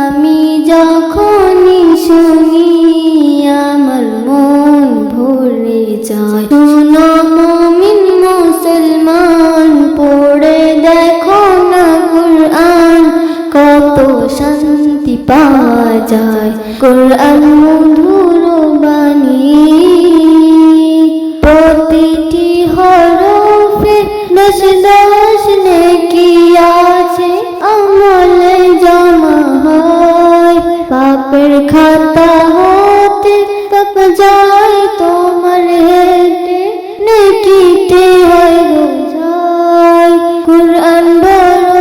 আমি যখনই শুনি আমার মন ভরে যায় শুনো মুসলমান পড়ে দেখো না কোরআন কত শান্তি পাওয়া যায় কোরআন মধুর বাণী প্রতিটি হরফে নজদা পাপের খাতা হতে পাপ যায় তোমার হেতে নেকিতে হয় বোঝায় কোরআন বড়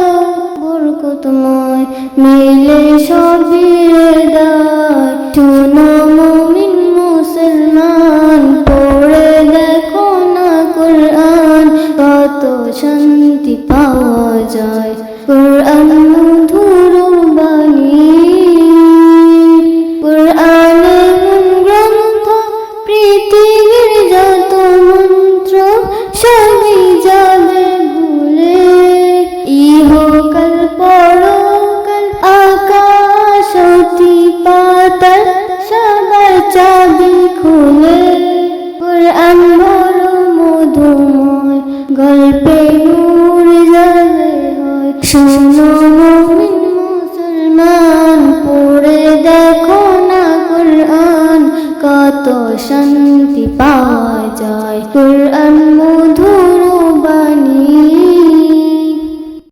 বরকতময় মিলে সবির দায় শোনো মুমিন মুসলমান পড়ে দেখো না কোরআন কত শান্তি পাওয়া যায় কোরআন গল্পে নূর জাগে হয়। শোনো মুমিন মুসলমান, পড়ে দেখো না কোরআন। কত শান্তি পাওয়া যায়। কোরআন মধু